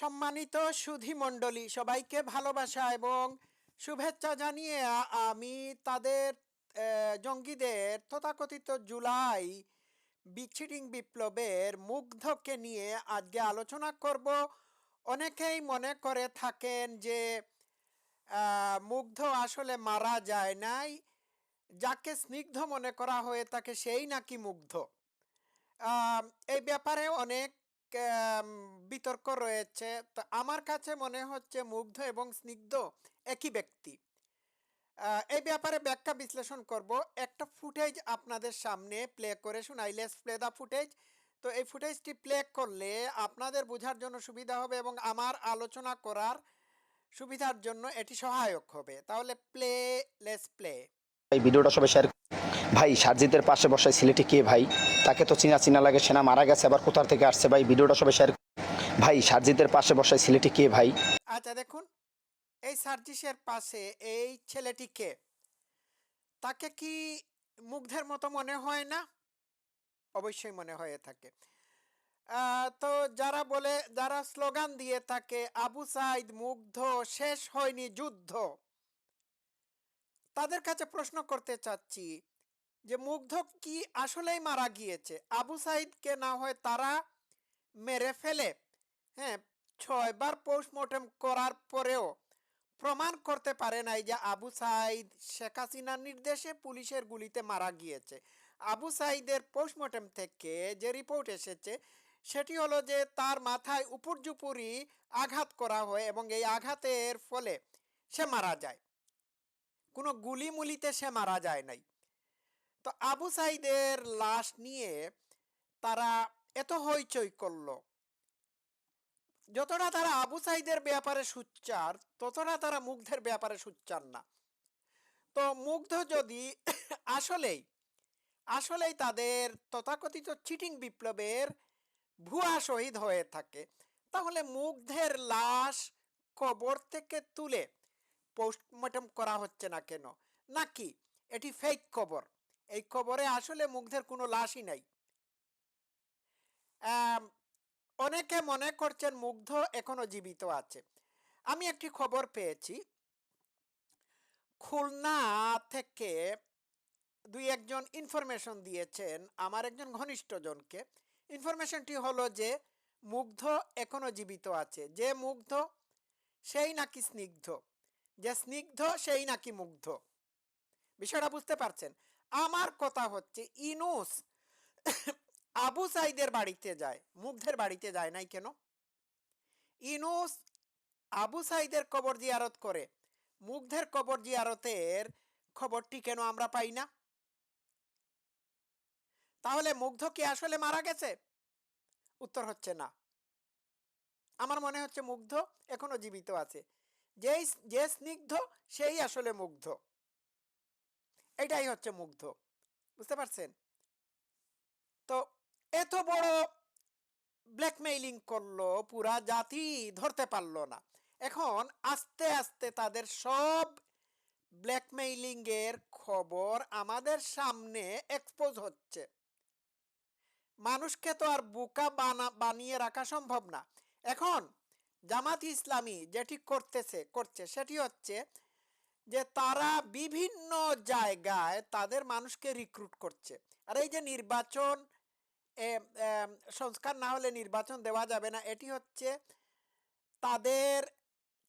সম্মানিত সুধী মণ্ডলী, সবাইকে ভালোবাসা এবং শুভেচ্ছা জানিয়ে আমি তাদের জঙ্গিদের তথাকথিত জুলাই বিছিডিং বিপ্লবের মুগ্ধকে নিয়ে আজকে আলোচনা করব। অনেকেই মনে করে থাকেন যে মুগ্ধ আসলে মারা যায় নাই, যাকে স্নিগ্ধ মনে করা হয়ে থাকে সেই নাকি মুগ্ধ। এই ব্যাপারে অনেক বিতর্ক রয়েছে। তো আমার কাছে মনে হচ্ছে মুগ্ধ এবং স্নিগ্ধ একই ব্যক্তি। এই ব্যাপারে ব্যাখ্যা বিশ্লেষণ করব। একটা ফুটেজ আপনাদের সামনে প্লে করে শোনাই। লেস প্লে দ্য ফুটেজ তো এই ফুটেজটি প্লে করলে আপনাদের বোঝার জন্য সুবিধা হবে এবং আমার আলোচনা করার সুবিধার জন্য এটি সহায়ক হবে। তাহলে প্লে লেস প্লে এই ভিডিওটা সবাই শেয়ার ভাই, সারজিতের পাশে বসায় ছেলেটি কে ভাই? তাকে তো চিনা চিনা লাগে সেনা মারা গেছে, আবার কোথা থেকে আসছে ভাই? ভিডিওটা সবাই শেয়ার ভাই, সারজিতের পাশে বসায় ছেলেটি কে ভাই? আচ্ছা দেখুন, এই সার্জিসের পাশে এই ছেলেটিকে তাকে কি মুগ্ধের মতো মনে হয় না? অবশ্যই মনে হয়ে থাকে। তো যারা বলে, যারা স্লোগান দিয়ে থাকে, আবু সাইদ মুগ্ধ, শেষ হয়নি যুদ্ধ। তাদের কাছে প্রশ্ন করতে চাচ্ছি যে মুগ্ধ কি আসলেই মারা গিয়েছে? আবু সাইদকে না হয় তারা মেরে ফেলে? হ্যাঁ ছয়বার পোস্টমর্টেম করার পরেও প্রমাণ করতে পারে নাই যে আবু সাইদ শেখ হাসিনার নির্দেশে পুলিশের গুলিতে মারা গিয়েছে। আবু সাইদের পোস্টমর্টেম থেকে যে রিপোর্ট এসেছে, সেটি হলো যে তার মাথায় উপর্যুপুরি আঘাত করা হয় এবং এই আঘাতের ফলে সে মারা যায়। কোনো গুলি মুলিতে সে মারা যায় নাই। তো আবু সাইদের লাশ নিয়ে তারা এত হইচই করল। যতটা তারা আবু সাইদের ব্যাপারে সুচ্চার, ততটা তারা মুগ্ধের ব্যাপারে সুচ্চার না। তো মুগ্ধ যদি আসলেই আসলেই তাদের তথাকথিত চিটিং বিপ্লবের ভুয়া শহীদ হয়ে থাকে, তাহলে মুগ্ধের লাশ কবর থেকে তুলে পোস্টমর্টম করা হচ্ছে না কেন? নাকি এটি ফেক কবর এই কবরে আসলে মুগ্ধের কোনো লাশই নাই। অনেকে মনে করছেন মুগ্ধ এখনও জীবিত আছে। আমি একটি খবর পেয়েছি। খুলনা থেকে দুই একজন ইনফরমেশন দিয়েছেন, আমার একজন ঘনিষ্ঠজনকে ইনফরমেশনটি হলো যে, মুগ্ধ এখনও জীবিত আছে। যে মুগ্ধ, সেই নাকি স্নিগ্ধ। যে স্নিগ্ধ, সেই নাকি মুগ্ধ। বিষয়টা বুঝতে পারছেন? আমার কথা হচ্ছে, ইনুস আবু সাইদের বাড়িতে যায়, মুগ্ধের বাড়িতে যায় নাই কেন? ইনুস আবু সাইদের কবর জিয়ারত করে, মুগ্ধের কবর জিয়ারতের খবরটি কেন আমরা পাই না? তাহলে মুগ্ধ কি আসলে মারা গেছে? উত্তর হচ্ছে না। আমার মনে হচ্ছে মুগ্ধ এখনও জীবিত আছে। যেই, যে স্নিগ্ধ, সেই আসলে মুগ্ধ। এটাই হচ্ছে মুগ্ধ। বুঝতে পারছেন? তো এত বড় ব্ল্যাকমেইলিং করল পুরা জাতি ধরতে পারল না। এখন আস্তে আস্তে তাদের সব ব্ল্যাকমেইলিং এর খবর আমাদের সামনে এক্সপোজ হচ্ছে। মানুষকে তো আর বোকা বানা, বানিয়ে রাখা সম্ভব না। এখন জামাত ইসলামী যেটি করতেছে, করছে, সেটি হচ্ছে যে তারা বিভিন্ন জায়গায় তাদের মানুষকে রিক্রুট করছে। আর এই যে নির্বাচন সংস্কার না হলে নির্বাচন দেওয়া যাবে না, এটি হচ্ছে তাদের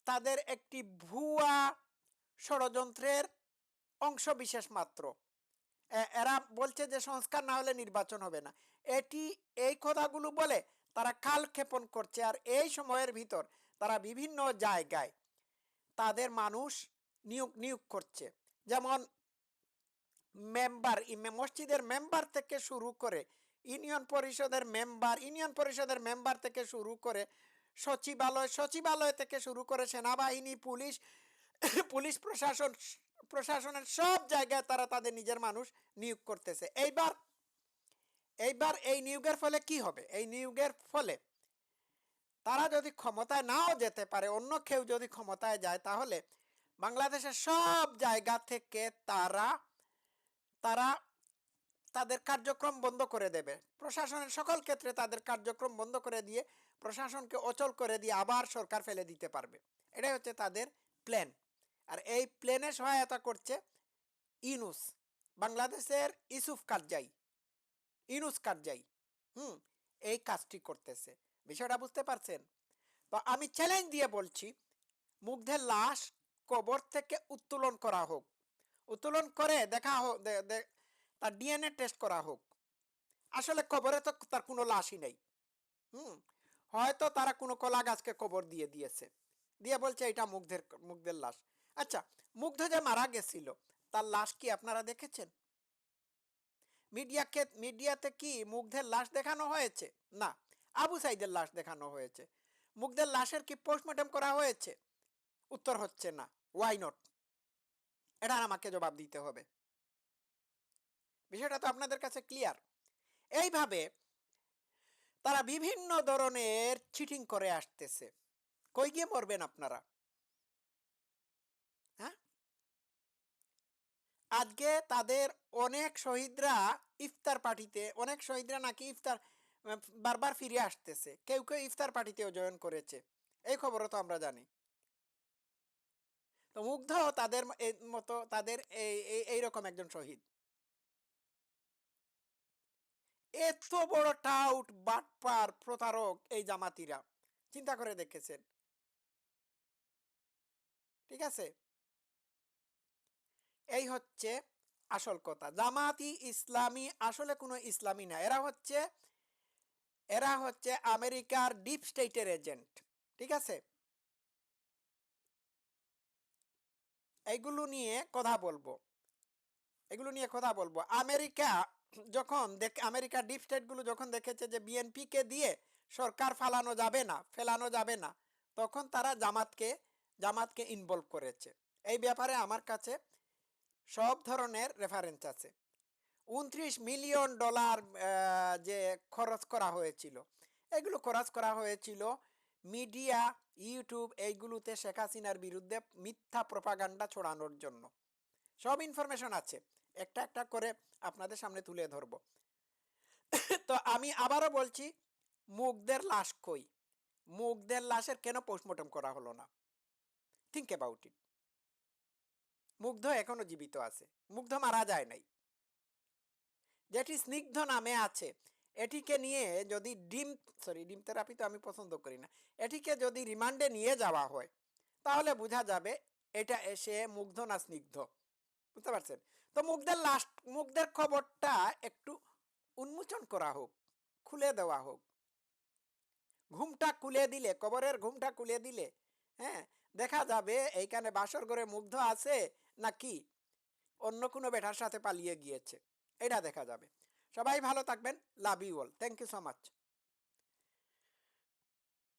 তাদের একটি ভুয়া ষড়যন্ত্রের অংশ বিশেষ মাত্র এরা বলছে যে সংস্কার না হলে নির্বাচন হবে না। এটি, এই কথাগুলো বলে তারা কাল ক্ষেপণ করছে। আর এই সময়ের ভিতর তারা বিভিন্ন জায়গায় তাদের মানুষ নিয়োগ নিয়োগ করছে। যেমন মেম্বার মসজিদের মেম্বার থেকে শুরু করে ইউনিয়ন পরিষদের মেম্বার ইউনিয়ন পরিষদের মেম্বার থেকে শুরু করে সচিবালয় সচিবালয় থেকে শুরু করে সেনাবাহিনী, পুলিশ পুলিশ প্রশাসন, প্রশাসনের সব জায়গায় তারা তাদের নিজের মানুষ নিয়োগ করতেছে। এইবার এইবার এই নিয়োগের ফলে কি হবে? এই নিয়োগের ফলে তারা যদি ক্ষমতায় নাও যেতে পারে, অন্য কেউ যদি ক্ষমতায় যায়, তাহলে বাংলাদেশের সব জায়গা থেকে তারা তারা তাদের কার্যক্রম বন্ধ করে দেবে। প্রশাসনের সকল ক্ষেত্রে তাদের কার্যক্রম বন্ধ করে দিয়ে প্রশাসনকে অচল করে দিয়ে আবার সরকার ফেলে দিতে পারবে। এটাই হচ্ছে তাদের প্ল্যান আর এই প্ল্যানে সহায়তা করছে ইনুস বাংলাদেশের ইসুফ কারজাই। ইনুস কারজাই, হুম, এই কাজটি করতেছে। বিষয়টা বুঝতে পারছেন? তো আমি চ্যালেঞ্জ দিয়ে বলছি, মুগ্ধের লাশ কবর থেকে উত্তোলন করা হোক। উত্তোলন করে দেখা হোক তার ডিএনএ টেস্ট করা হোক। আসলে কবরে তো তার কোনো লাশই নেই। হুম? হয়তো তারা কোনো কলা গাছকে কবর দিয়ে দিয়েছে। দিয়ে বলছে এটা মুগ্ধের মুগ্ধের লাশ। আচ্ছা মুগ্ধ যে মারা গেছিল, তার লাশ কি আপনারা দেখেছেন? মিডিয়াকে, মিডিয়াতে কি মুগ্ধের লাশ দেখানো হয়েছে? না, আবু সাইদের লাশ দেখানো হয়েছে। মুগ্ধের লাশের কি পোস্টমর্টম করা হয়েছে? উত্তর হচ্ছে না। ওয়াই নট এটা আমাকে জবাব দিতে হবে। বিষয়টা তো আপনাদের কাছে ক্লিয়ার এইভাবে তারা বিভিন্ন ধরনের চিটিং করে আসতেছে। কই গিয়ে মরবেন আপনারা? হ্যাঁ? আজকে তাদের অনেক শহীদরা ইফতার পার্টিতে, অনেক শহীদরা নাকি ইফতার, বারবার ফিরে আসতেছে। কেউ কেউ ইফতার পার্টিতেও জয়েন করেছে। এই খবরও তো আমরা জানি। তো মুগ্ধ তাদের মতো তাদের এই- এইরকম একজন শহীদ। এত বড় টাউট বাটপার, প্রতারক এই জামাতিরা। চিন্তা করে দেখেছেন? ঠিক আছে? এই হচ্ছে আসল কথা। জামাতি ইসলামী আসলে কোনো ইসলামী না। এরা হচ্ছে এরা হচ্ছে আমেরিকার ডিপ স্টেটের এজেন্ট। ঠিক আছে? এইগুলো নিয়ে কথা বলব। এগুলো নিয়ে কথা বলব। আমেরিকা যখন দেখ, আমেরিকা ডিপ স্টেটগুলো যখন দেখেছে যে বিএনপিকে দিয়ে সরকার ফালানো যাবে না, ফেলানো যাবে না, তখন তারা জামাতকে জামাতকে ইনভলভ করেছে। এই ব্যাপারে আমার কাছে সব ধরনের রেফারেন্স আছে। উনত্রিশ মিলিয়ন ডলার যে খরচ করা হয়েছিল, এগুলো খরচ করা হয়েছিল মিডিয়া, ইউটিউব এইগুলোতে শেখ হাসিনার বিরুদ্ধে মিথ্যা প্রপাগান্ডা ছড়ানোর জন্য। সব ইনফরমেশন আছে। একটা একটা করে আপনাদের সামনে তুলে ধরবো। তো আমি আবারও বলছি মুগদের লাশ কই? মুগদের লাশের কেন পোস্টমর্টম করা হলো না? থিঙ্ক অ্যাবাউট ইট মুগ্ধ এখনও জীবিত আছে। মুগ্ধ মারা যায় নাই। যেটি স্নিগ্ধ নামে আছে এটিকে নিয়ে যদি ডিম, সরি ডিম থেরাপি তো আমি পছন্দ করি না, এটিকে যদি রিমান্ডে নিয়ে যাওয়া হয়, তাহলে বোঝা যাবে এটা এসে মুগ্ধ না স্নিগ্ধ। বুঝতে পারছেন? তো মুগ্ধের লাস্ট মুগ্ধের খবরটা একটু উন্মোচন করা হোক, খুলে দেওয়া হোক। ঘুমটা খুলে দিলে, কবরের ঘুমটা খুলে দিলে হ্যাঁ দেখা যাবে এইখানে বাসর ঘরে মুগ্ধ আছে নাকি অন্য কোনো বেটার সাথে পালিয়ে গিয়েছে, এটা দেখা যাবে। সবাই ভালো থাকবেন love you all thank you so much